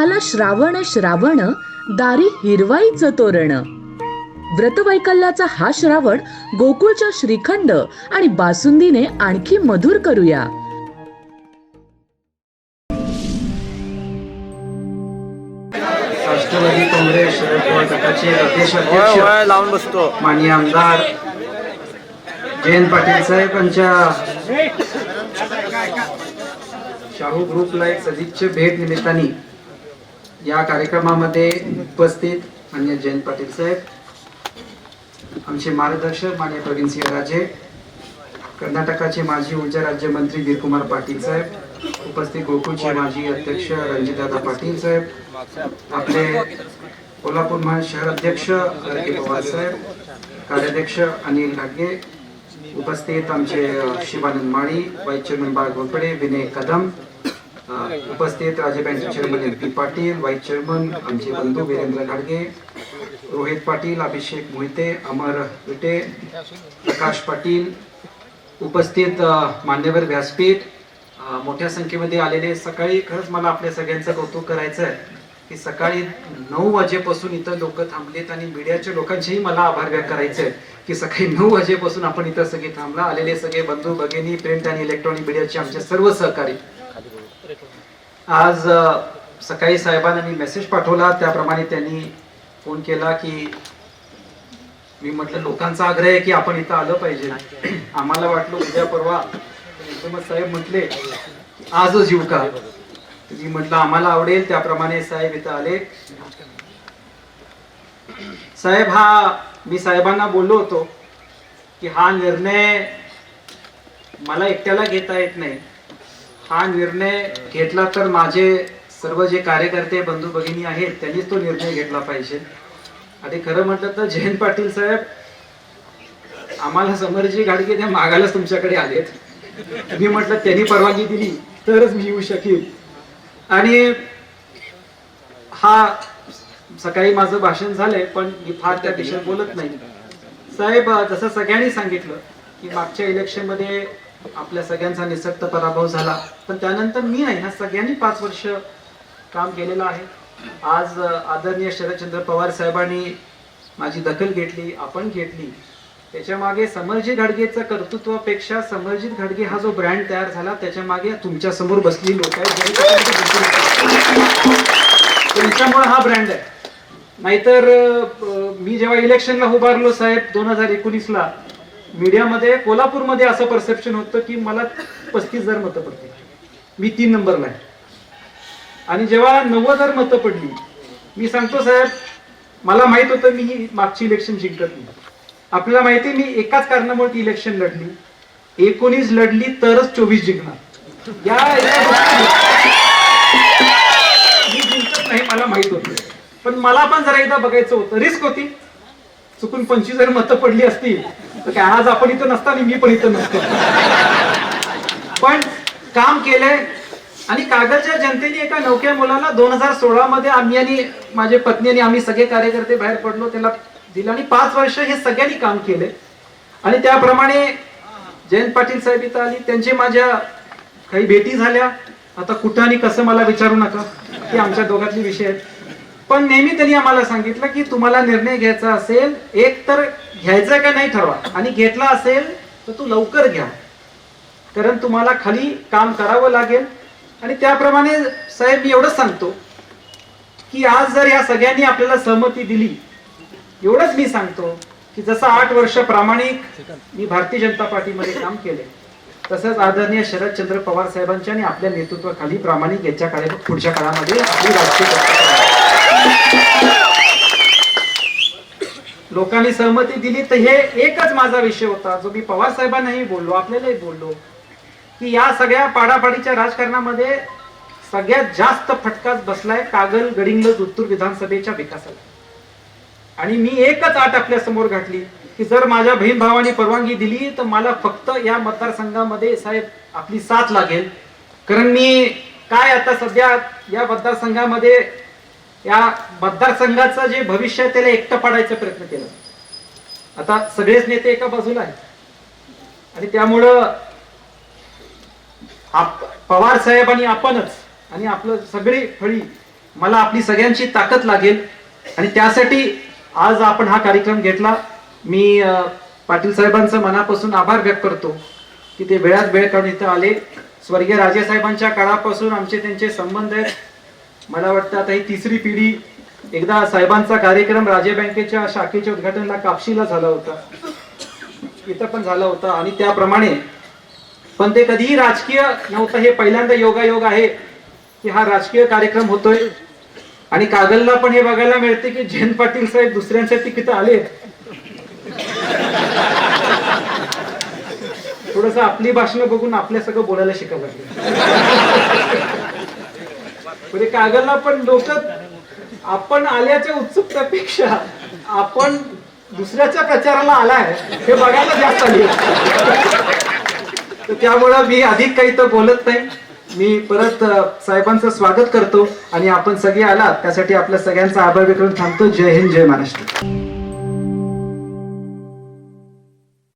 आला श्रावण श्रावण दारी हिरवाईचं तोरण. व्रतवैकल्याचा हा श्रावण गोकुळच्या श्रीखंड आणि बासुंदीने आणखी मधुर करूया. राष्ट्रवादी काँग्रेस शरद पवार गटाचे प्रदेश वय अध्यक्ष वय लावून बसतो. माननीय आमदार जयंत पाटील साहेबांच्या शाहू ग्रुपला एक सदिच्छा भेट निमित्ताने या कार्यक्रमामध्ये उपस्थित माननीय जयंत पाटील साहेब आमचे मार्गदर्शक माननीय प्रवीण सिंह राजे कर्नाटकाचे माजी ऊर्जा राज्यमंत्री वीरकुमार पाटील साहेब उपस्थित गोकुळचे माजी अध्यक्ष रणजितदादा पाटील साहेब आपले कोल्हापूर महा शहर अध्यक्ष पवार साहेब कार्याध्यक्ष अनिल ढागे उपस्थित आमचे शिवानंद माळी वाईस चेअरमन बाळ घोरपडे विनय कदम उपस्थित राज्य बँकचे chairman M P Patil vice chairman आमचे बंधू वीरेंद्र घाडगे रोहित पाटील अभिषेक मोहिते अमर विटे प्रकाश पाटील उपस्थित मान्यवर व्यासपीठ मोठ्या संख्येमध्ये आलेले सकाळी खरंच मला आपल्या सगळ्यांचं कौतुक करायचं आहे की सकाळी नऊ वाजेपासून इथं लोक थांबलेत आणि मीडियाच्या लोकांचेही मला आभार व्यक्त करायचे की सकाळी नऊ वाजेपासून आपण इथं सगळे थांबला. आलेले सगळे बंधू भगिनी प्रिंट आणि इलेक्ट्रॉनिक मीडियाचे आमचे सर्व सहकारी आज सकाळी साहेबांना मी मेसेज पाठवला. त्याप्रमाणे त्यांनी फोन केला की मी म्हटलं लोकांचा आग्रह आहे की आपण इथं आलं पाहिजे. आम्हाला वाटलं उद्या परवा एकदमच साहेब म्हटले आजच येऊ का? मी म्हटलं आम्हाला आवडेल. त्याप्रमाणे साहेब इथं आले. साहेब हा मी साहेबांना बोललो होतो की हा निर्णय मला एकट्याला घेता येत नाही. हा निर्णय घेतला तर माझे सर्व जे कार्यकर्ते बंधू भगिनी आहेत त्यांनीच तो निर्णय घेतला पाहिजे. आणि खरं म्हटलं तर जयंत पाटील साहेब आम्हाला समरजी घाडगे त्या मागायलाच तुमच्याकडे आलेत. मी म्हटलं त्यांनी परवानगी दिली तरच मी येऊ शकेल आणि हा सकाळी माझं भाषण झालंय पण मी फार त्या दिशेत बोलत नाही. साहेब जसं सगळ्यांनी सांगितलं की मागच्या इलेक्शनमध्ये आपल्या सगळ्यांचा निसक्त पराभव झाला. पण त्यानंतर मी नाही ना सगळ्यांनी पाच वर्ष काम केलेलं आहे. आज आदरणीय शरदचंद्र पवार साहेबांनी माझी दखल घेतली आपण घेतली. त्याच्यामागे समरजित घाडगेचं कर्तृत्वापेक्षा समरजित घडगे हा जो ब्रँड तयार झाला त्याच्यामागे तुमच्यासमोर बसली लोक आहेत हा ब्रँड आहे. नाहीतर मी जेव्हा इलेक्शनला उभारलो साहेब दोन हजार एकोणीसला मीडियामध्ये कोल्हापूरमध्ये असं परसेप्शन होतं की मला पस्तीस हजार मतं पडतील. मी तीन नंबरला आहे. आणि जेव्हा नव्वद हजार मतं पडली मी सांगतो साहेब मला माहीत होतं मी ही मागची इलेक्शन जिंकत नाही. आपल्याला माहिती आहे, मी एकाच कारणामुळे ती इलेक्शन लढली. एकोणीस लढली तरच चोवीस जिंकणार. या मी जिंकत नाही मला माहीत होतं. पण मला पण जरा एकदा बघायचं होतं. रिस्क होती. चुकून पंचवीस जर मतं पडली असतील. तर काय आज आपण इथं नसता आणि मी पण इथं नसतो. पण काम केलंय आणि कागदच्या जनतेने एका नौक्या मुलाला दोन हजार सोळा मध्ये आम्ही आणि माझे पत्नी आणि आम्ही सगळे कार्यकर्ते बाहेर पडलो त्याला दिलं आणि पाच वर्ष हे सगळ्यांनी काम केले. आणि त्याप्रमाणे जयंत पाटील साहेब इथं आली त्यांची माझ्या काही भेटी झाल्या. आता कुठं आणि कसं मला विचारू नका की आमच्या दोघातले विषय आहेत. पण नेहमी त्यांनी आम्हाला सांगितलं की तुम्हाला निर्णय घ्यायचा असेल एक तर घ्यायचा का नाही ठरवा. आणि घेतला असेल तर तू लवकर घ्या. कारण तुम्हाला खाली काम करावं लागेल. आणि त्याप्रमाणे साहेब मी एवढंच सांगतो की आज जर या सगळ्यांनी आपल्याला सहमती दिली एवढंच मी सांगतो की जसं आठ वर्ष प्रामाणिक मी भारतीय जनता पार्टीमध्ये काम केले तसंच आदरणीय शरदचंद्र पवार साहेबांच्या आणि आपल्या नेतृत्वाखाली प्रामाणिक याच्या काळात पुढच्या काळामध्ये आपली राजकीय लोकांनी सहमती दिली तर हे एकच माझा विषय होता जो मी पवार साहेबांनाही बोललो आपल्यालाही बोललो की या सगळ्या पाडापाडीच्या राजकारणामध्ये सगळ्यात जास्त फटकाच बसलाय कागल गडिंग उत्तूर विधानसभेच्या विकासाला. आणि मी एकच आट आपल्यासमोर घातली की जर माझ्या बहीण भावाने परवानगी दिली तर मला फक्त या मतदारसंघामध्ये साहेब आपली साथ लागेल. कारण मी काय आता सध्या या मतदारसंघामध्ये या मतदारसंघाचं जे भविष्य त्याला एकटं पाडायचा प्रयत्न केला. आता सगळेच नेते एका बाजूला आहेत. आणि त्यामुळं आप पवार साहेब आणि आपणच आणि आपलं सगळी फळी मला आपली सगळ्यांची ताकद लागेल. आणि त्यासाठी आज आपण हा कार्यक्रम घेतला. मी पाटील साहेबांचं मनापासून आभार व्यक्त करतो की ते वेळात वेळ काढून इथं आले. स्वर्गीय राजेसाहेबांच्या काळापासून आमचे त्यांचे संबंध आहेत. मला वाटतं आता ही तिसरी पिढी एकदा साहेबांचा कार्यक्रम राजे बँकेच्या शाखेच्या उद्घाटनला कापशीला झाला होता. इथं पण झाला होता आणि त्याप्रमाणे पण ते कधीही राजकीय नव्हतं. हे पहिल्यांदा योगायोग आहे की हा राजकीय कार्यक्रम होतोय. आणि कागलला पण हे बघायला मिळते की जयंत पाटील साहेब दुसऱ्यांसाठी तिथं आले. थोडस आपली भाषणं बघून आपल्या सगळं बोलायला शिकावं लागले. म्हणजे कागलला पण लोक आपण आल्याच्या उत्सुकतेपेक्षा आपण दुसऱ्याच्या प्रचाराला आलाय हे बघायला जास्त आली. तर त्यामुळं मी अधिक काही तर बोलत नाही. मी परत साहेबांचं स्वागत करतो आणि आपण सगळे आलात. त्यासाठी आपल्या सगळ्यांचा आभार व्यक्त थांबतो. जय हिंद जय महाराष्ट्र.